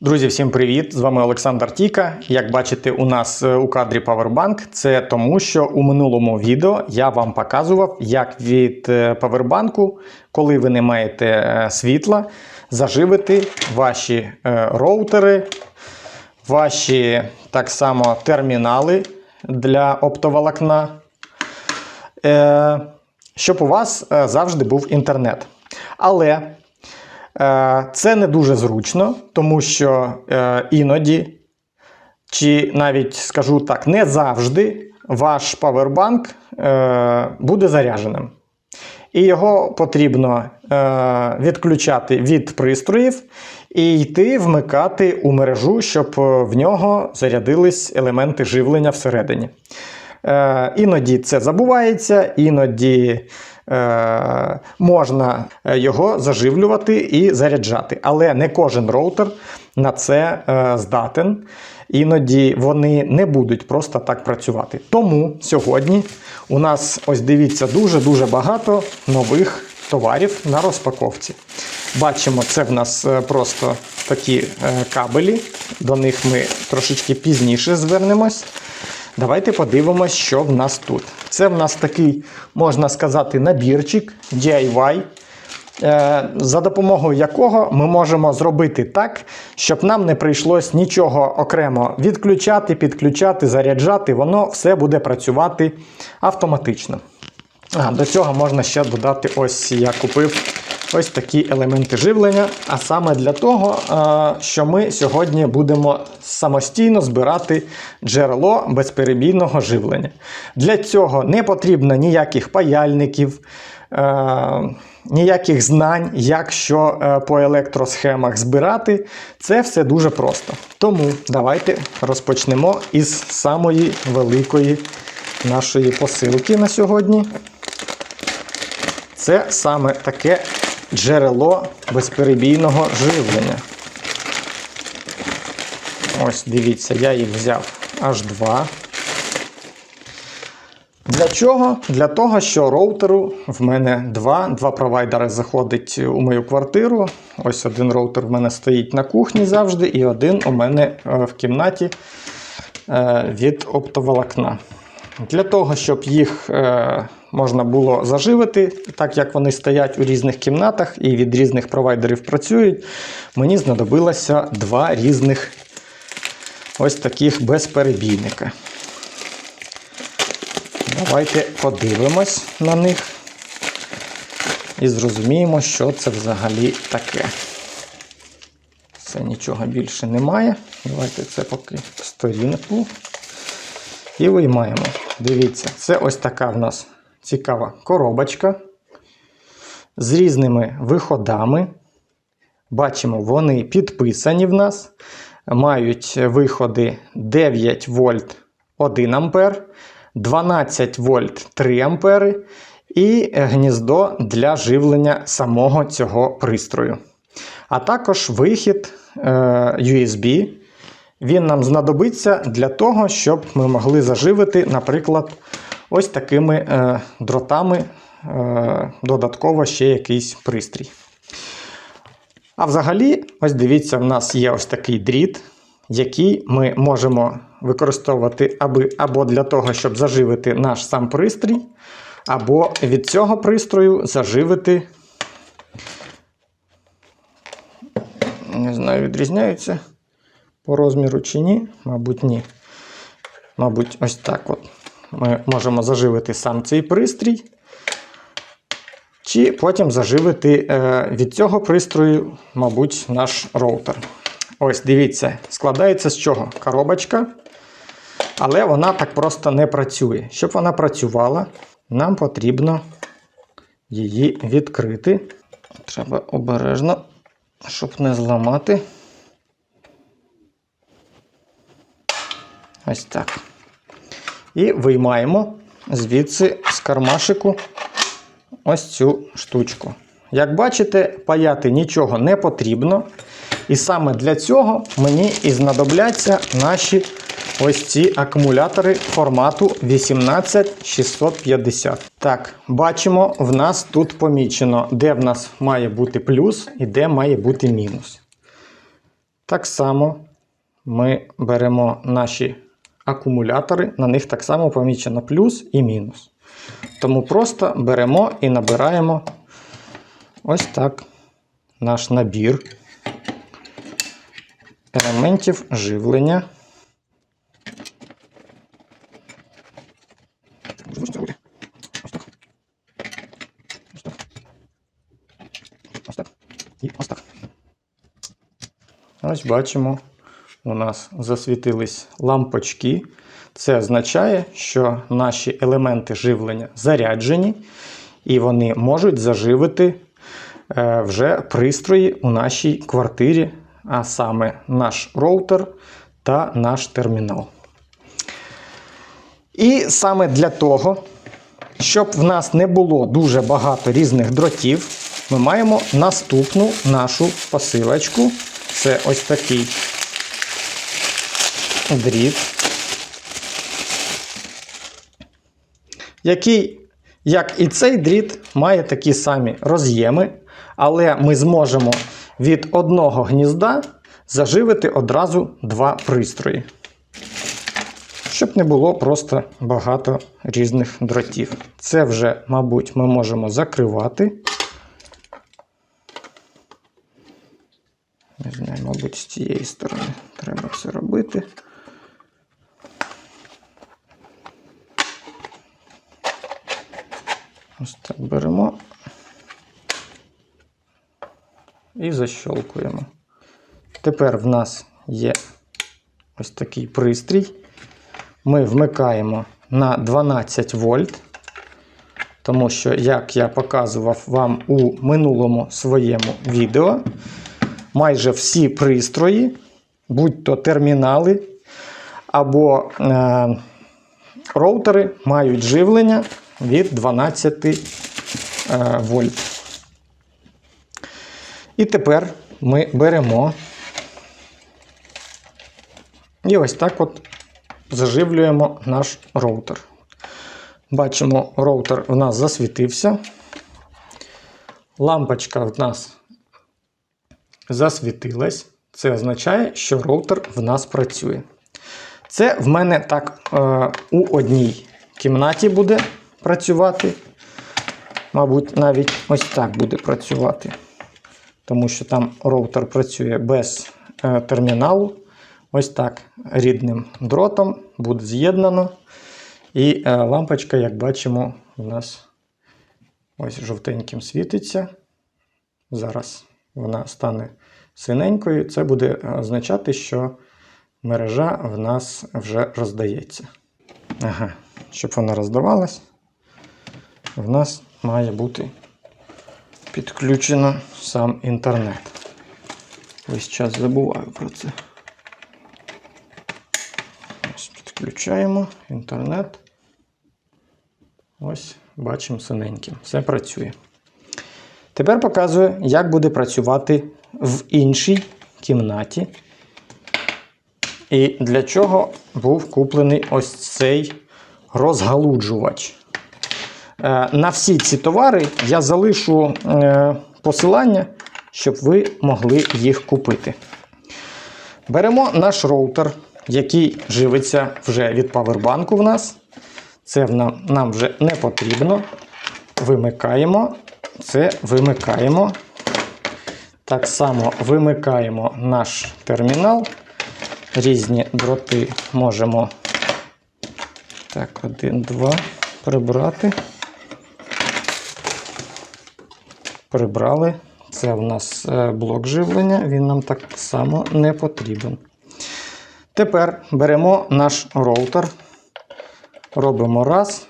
Друзі, всім привіт! З вами Олександр Тіка. Як бачите, у нас е, у кадрі Powerbank. Це тому, що у минулому відео я вам показував, як від павербанку, коли ви не маєте е, світла, заживити ваші е, роутери, ваші так само термінали для оптоволокна, щоб у вас завжди був інтернет. Але Це не дуже зручно, тому що е, іноді, чи навіть скажу так, не завжди ваш павербанк е, буде зарядженим. І його потрібно е, відключати від пристроїв і йти вмикати у мережу, щоб е, в нього зарядились елементи живлення всередині. Е, іноді це забувається, іноді е, можна його заживлювати і заряджати. Але не кожен роутер на це е, здатен. Іноді вони не будуть просто так працювати. Тому сьогодні у нас, ось дивіться, дуже-дуже багато нових товарів на розпаковці. Бачимо, це в нас е, просто такі е, кабелі. До них ми трошечки пізніше звернемось. Давайте подивимось, що в нас тут. Це в нас такий, можна сказати, набірчик DIY, е, за допомогою якого ми можемо зробити так, щоб нам не прийшлось нічого окремо відключати, підключати, заряджати. Воно все буде працювати автоматично. А, До цього можна ще додати, ось я купив ось такі елементи живлення. А саме для того, е, що ми сьогодні будемо самостійно збирати джерело безперебійного живлення. Для цього не потрібно ніяких паяльників. е, Ніяких знань, як що е, по електросхемах збирати, це все дуже просто. Тому давайте розпочнемо із самої великої нашої посилки на сьогодні. Це саме таке джерело безперебійного живлення. Ось дивіться, я їх взяв аж два. Для чого? Для того, що роутеру в мене два. Два провайдери заходить у мою квартиру. Ось один роутер в мене стоїть на кухні завжди, і один у мене е, в кімнаті е, від оптоволокна. Для того, щоб їх е, можна було заживити, так як вони стоять у різних кімнатах і від різних провайдерів працюють, мені знадобилося два різних ось таких безперебійника. Давайте подивимось на них і зрозуміємо, що це взагалі таке. Це нічого більше немає. Давайте це поки сторінку. І виймаємо. Дивіться, це ось така в нас цікава коробочка з різними виходами. Бачимо, вони підписані в нас. Мають виходи 9 вольт 1 ампер, 12 вольт 3 ампери і гніздо для живлення самого цього пристрою. А також вихід е, USB. Він нам знадобиться для того, щоб ми могли заживити, наприклад, ось такими е, дротами е, додатково ще якийсь пристрій. А взагалі, ось дивіться, в нас є ось такий дріт, який ми можемо використовувати аби, або для того, щоб заживити наш сам пристрій, або від цього пристрою заживити. Не знаю, відрізняються по розміру чи ні, мабуть, ні. Мабуть, ось так от. Ми можемо заживити сам цей пристрій. Чи потім заживити е, від цього пристрою, мабуть, наш роутер. Ось, дивіться, складається з чого? Коробочка. Але вона так просто не працює. Щоб вона працювала, нам потрібно її відкрити. Треба обережно, щоб не зламати. Ось так. І виймаємо звідси з кармашику ось цю штучку. Як бачите, паяти нічого не потрібно. І саме для цього мені і знадобляться наші ось ці акумулятори формату 18650. Так, бачимо, в нас тут помічено, де в нас має бути плюс і де має бути мінус. Так само ми беремо наші акумулятори, на них так само помічено плюс і мінус. Тому просто беремо і набираємо ось так наш набір елементів живлення. Ось бачимо, у нас засвітились лампочки. Це означає, що наші елементи живлення заряджені, і вони можуть заживити е, вже пристрої у нашій квартирі, а саме наш роутер та наш термінал. І саме для того, щоб в нас не було дуже багато різних дротів, ми маємо наступну нашу посилочку. Це ось такий дріт, який, як і цей дріт, має такі самі роз'єми, але ми зможемо від одного гнізда заживити одразу два пристрої. Щоб не було просто багато різних дротів. Це вже, мабуть, ми можемо закривати. Не знаю, мабуть, з цієї сторони треба це робити. Ось так беремо і защолкуємо. Тепер в нас є ось такий пристрій. Ми вмикаємо на 12 вольт, тому що, як я показував вам у минулому своєму відео, майже всі пристрої, будь-то термінали або е, роутери, мають живлення від 12 е, вольт. І тепер ми беремо і ось так от заживлюємо наш роутер. Бачимо, роутер у нас засвітився. Лампочка в нас засвітилась. Це означає, що роутер в нас працює. Це в мене так е, у одній кімнаті буде працювати. Мабуть, навіть ось так буде працювати. Тому що там роутер працює без е, терміналу. Ось так рідним дротом буде з'єднано. І е, лампочка, як бачимо, у нас ось жовтеньким світиться. Зараз вона стане синенькою. Це буде означати, що мережа в нас вже роздається. Ага, щоб вона роздавалась, в нас має бути підключено сам інтернет. Весь час забуваю про це. Ось Підключаємо інтернет. Ось, бачимо синеньким. Все працює. Тепер показую, як буде працювати в іншій кімнаті. І для чого був куплений ось цей розгалуджувач. Е, На всі ці товари я залишу е, посилання, щоб ви могли їх купити. Беремо наш роутер, який живиться вже від павербанку в нас. Це нам, нам вже не потрібно. Вимикаємо. Це вимикаємо. Так само вимикаємо наш термінал. Різні дроти можемо так, один, два, прибрати. Прибрали. Це в нас е, блок живлення, він нам так само не потрібен. Тепер беремо наш роутер, робимо раз.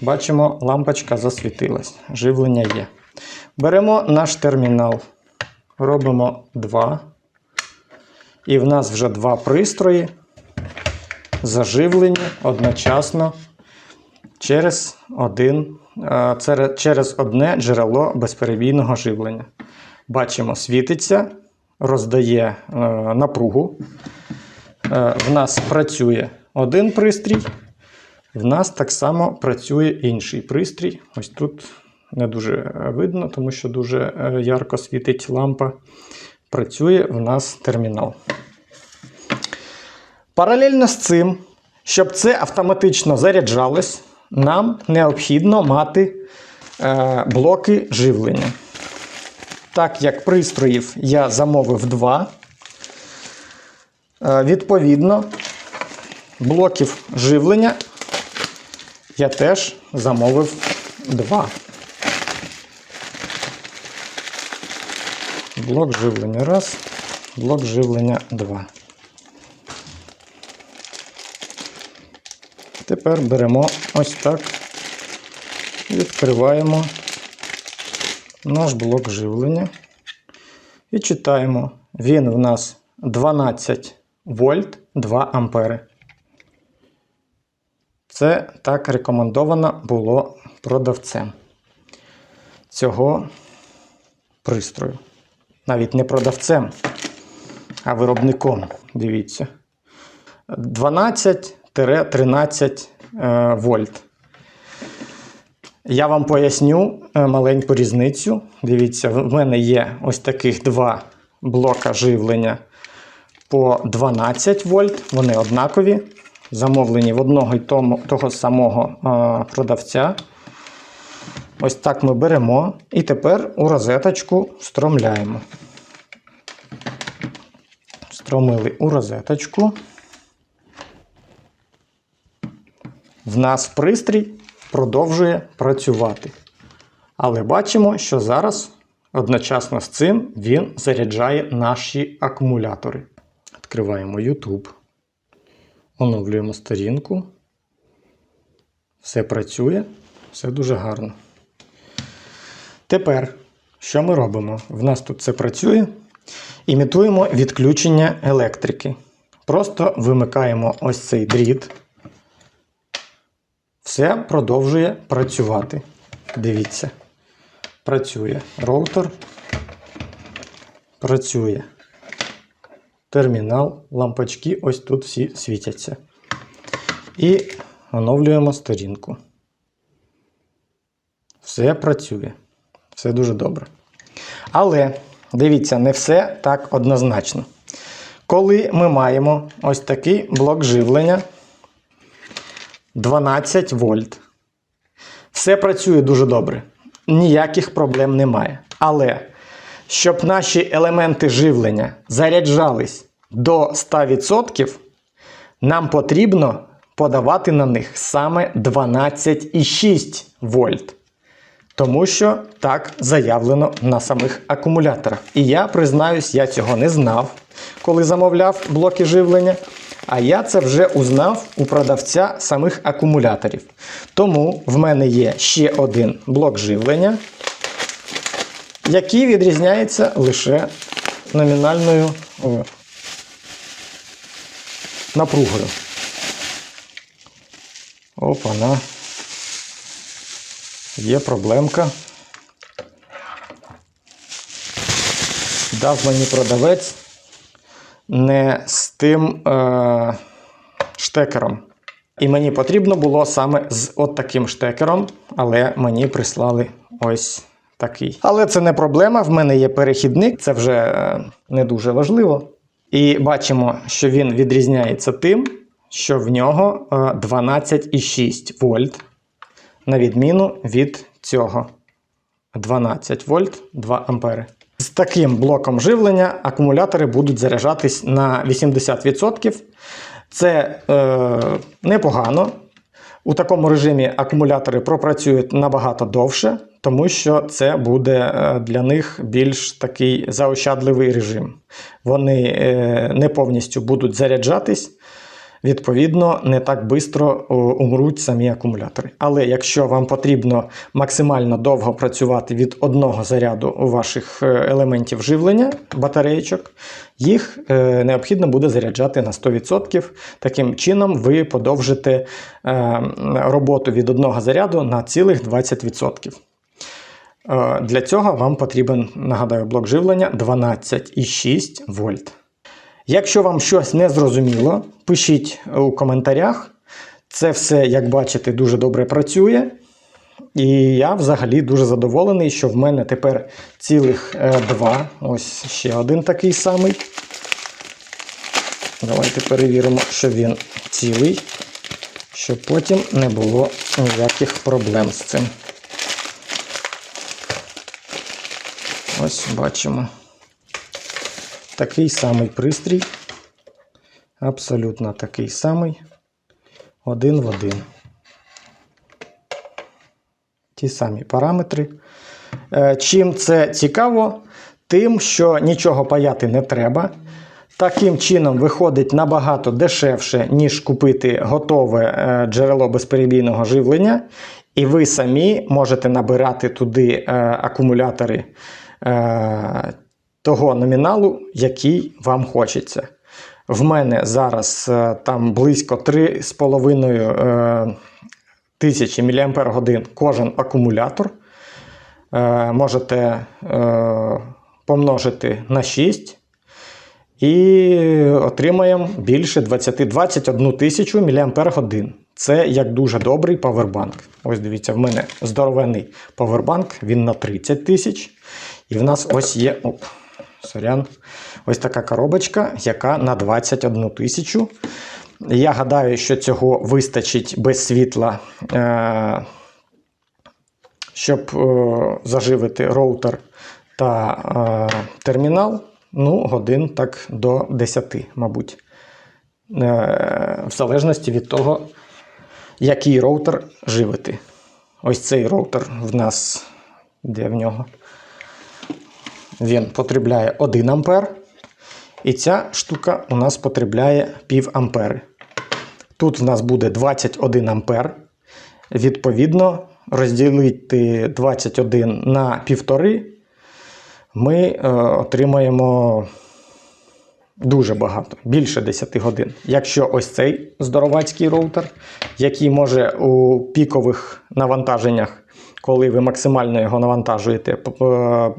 Бачимо, лампочка засвітилась, живлення є. Беремо наш термінал, робимо 2. І в нас вже два пристрої заживлені одночасно через один, через одне джерело безперебійного живлення. Бачимо, світиться, роздає е, напругу. Е, В нас працює один пристрій, в нас так само працює інший пристрій. Ось тут не дуже е, видно, тому що дуже е, ярко світить лампа. працює в нас термінал. Паралельно з цим, щоб це автоматично заряджалось, нам необхідно мати е, блоки живлення. Так як пристроїв я замовив два, е, відповідно, блоків живлення я теж замовив два. Блок живлення раз, блок живлення два. Тепер беремо ось так, відкриваємо наш блок живлення і читаємо. Він в нас 12 вольт 2 ампери. Це так рекомендовано було продавцем цього пристрою. Навіть не продавцем, а виробником. Дивіться. 12 13 е, вольт. Я вам поясню е, маленьку різницю. Дивіться, в мене є ось таких два блока живлення по 12 вольт. Вони однакові, замовлені в одного і того самого е, продавця. Ось так ми беремо і тепер у розеточку стромляємо. Стромили у розеточку. В нас пристрій продовжує працювати. Але бачимо, що зараз одночасно з цим він заряджає наші акумулятори. Відкриваємо YouTube. Оновлюємо сторінку. Все працює, все дуже гарно. Тепер, що ми робимо? В нас тут все працює. Імітуємо відключення електрики. Просто вимикаємо ось цей дріт. Все продовжує працювати. Дивіться. Працює роутер. Працює термінал, лампочки ось тут всі світяться. І оновлюємо сторінку. Все працює. Все дуже добре. Але дивіться, не все так однозначно. Коли ми маємо ось такий блок живлення 12 вольт, все працює дуже добре. Ніяких проблем немає. Але щоб наші елементи живлення заряджались до 100%, нам потрібно подавати на них саме 12,6 вольт. Тому що так заявлено на самих акумуляторах. І я признаюсь, я цього не знав, коли замовляв блоки живлення. А я це вже узнав у продавця самих акумуляторів. Тому в мене є ще один блок живлення, який відрізняється лише номінальною напругою. Опана. Є проблемка. Дав мені продавець не з тим е, штекером. І мені потрібно було саме з от таким штекером, але мені прислали ось такий. Але це не проблема. В мене є перехідник, це вже е, не дуже важливо. І бачимо, що він відрізняється тим, що в нього е, 12,6 вольт, на відміну від цього 12 вольт 2 ампери. З таким блоком живлення акумулятори будуть заряджатись на 80%. Це е, непогано. У такому режимі акумулятори пропрацюють набагато довше, тому що це буде е, для них більш такий заощадливий режим. Вони е, не повністю будуть заряджатись. Відповідно, не так швидко умруть самі акумулятори. Але якщо вам потрібно максимально довго працювати від одного заряду ваших е, елементів живлення, батареєчок, їх е, необхідно буде заряджати на 100%. Таким чином, ви подовжите е, роботу від одного заряду на цілих 20%. Е, Для цього вам потрібен, нагадаю, блок живлення 12,6 вольт. Якщо вам щось не зрозуміло, пишіть у коментарях. Це все, як бачите, дуже добре працює. І я взагалі дуже задоволений, що в мене тепер цілих е, два. Ось ще один такий самий. Давайте перевіримо, що він цілий, щоб потім не було ніяких проблем з цим. Ось бачимо. Такий самий пристрій. Абсолютно такий самий. Один в один. Ті самі параметри. Е, Чим це цікаво? Тим, що нічого паяти не треба. Таким чином виходить набагато дешевше, ніж купити готове е, джерело безперебійного живлення. І ви самі можете набирати туди е, акумулятори того номіналу, який вам хочеться. В мене зараз е, там близько 3,5 е, тисячі мАч кожен акумулятор. Е, можете помножити на 6 і отримаємо більше 20 21 тисячу мАч. Це як дуже добрий павербанк. Ось дивіться, в мене здоровенний павербанк, він на 30 тисяч. І в нас ось є. Оп, сорян, ось така коробочка, яка на 21 тисячу. Я гадаю, що цього вистачить без світла, е, щоб е, заживити роутер та е, термінал. Ну, годин так до 10, мабуть. В залежності від того, який роутер живити. Ось цей роутер в нас, де в нього? Він потребляє 1 ампер. І ця штука у нас потребляє пів ампери. Тут в нас буде 21 ампер. Відповідно, розділити 21 на 1,5 ми е, отримаємо дуже багато, більше 10 годин. Якщо ось цей здоровацький роутер, який може у пікових навантаженнях, коли ви максимально його навантажуєте,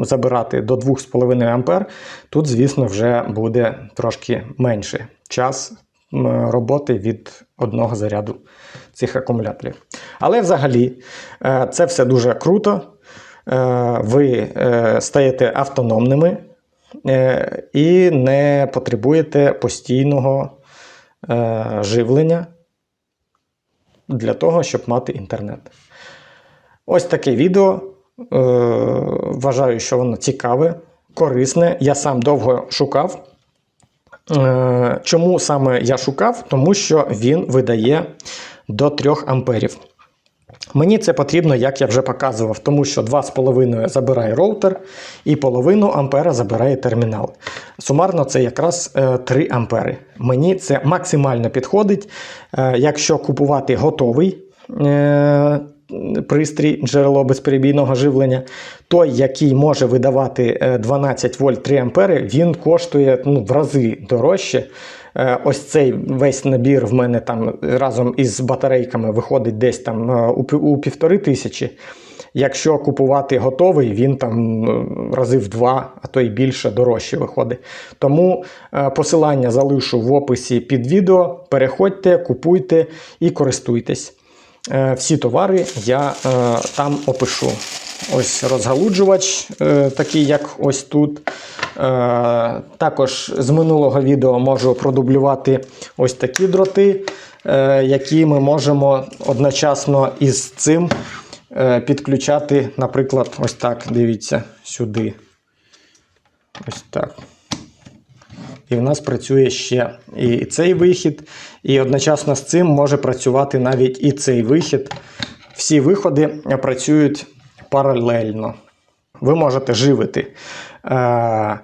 забирати до 2,5 ампер, тут, звісно, вже буде трошки менше час роботи від одного заряду цих акумуляторів. Але взагалі е, це все дуже круто. Е, Ви е, стаєте автономними і не потребуєте постійного живлення для того, щоб мати інтернет. Ось таке відео. Е, Вважаю, що воно цікаве, корисне. Я сам довго шукав. Е, Чому саме я шукав? Тому що він видає до 3 амперів. Мені це потрібно, як я вже показував, тому що 2,5 забирає роутер і половину ампера забирає термінал. Сумарно це якраз е, 3 ампери. Мені це максимально підходить. Е, Якщо купувати готовий е, пристрій джерело безперебійного живлення, той, який може видавати е, 12 вольт 3 ампери, він коштує ну, в рази дорожче. Е, Ось цей весь набір в мене там разом із батарейками виходить десь там е, у пі- у півтори тисячі. Якщо купувати готовий, він там е, рази в два, а то й більше дорожче виходить. Тому е, посилання залишу в описі під відео. Переходьте, купуйте і користуйтесь. Е, Всі товари я е, там опишу. Ось розгалуджувач, е, такий як ось тут. Також з минулого відео можу продублювати ось такі дроти, які ми можемо одночасно із цим підключати, наприклад, ось так. Дивіться сюди. Ось так. І в нас працює ще і цей вихід, і одночасно з цим може працювати навіть і цей вихід. Всі виходи працюють паралельно. Ви можете живити е,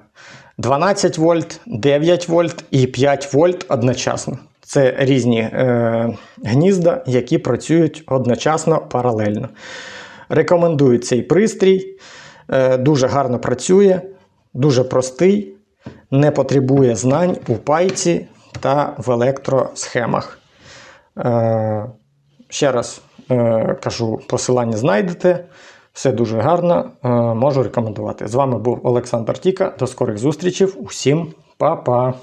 12 вольт, 9 вольт і 5 вольт одночасно. Це різні е, гнізда, які працюють одночасно паралельно. Рекомендую цей пристрій. Е, дуже гарно працює, дуже простий, не потребує знань у пайці та в електросхемах. Е, ще раз е, кажу, посилання знайдете. Все дуже гарно, е, можу рекомендувати. З вами був Олександр Тіка. До скорих зустрічей. Усім па-па!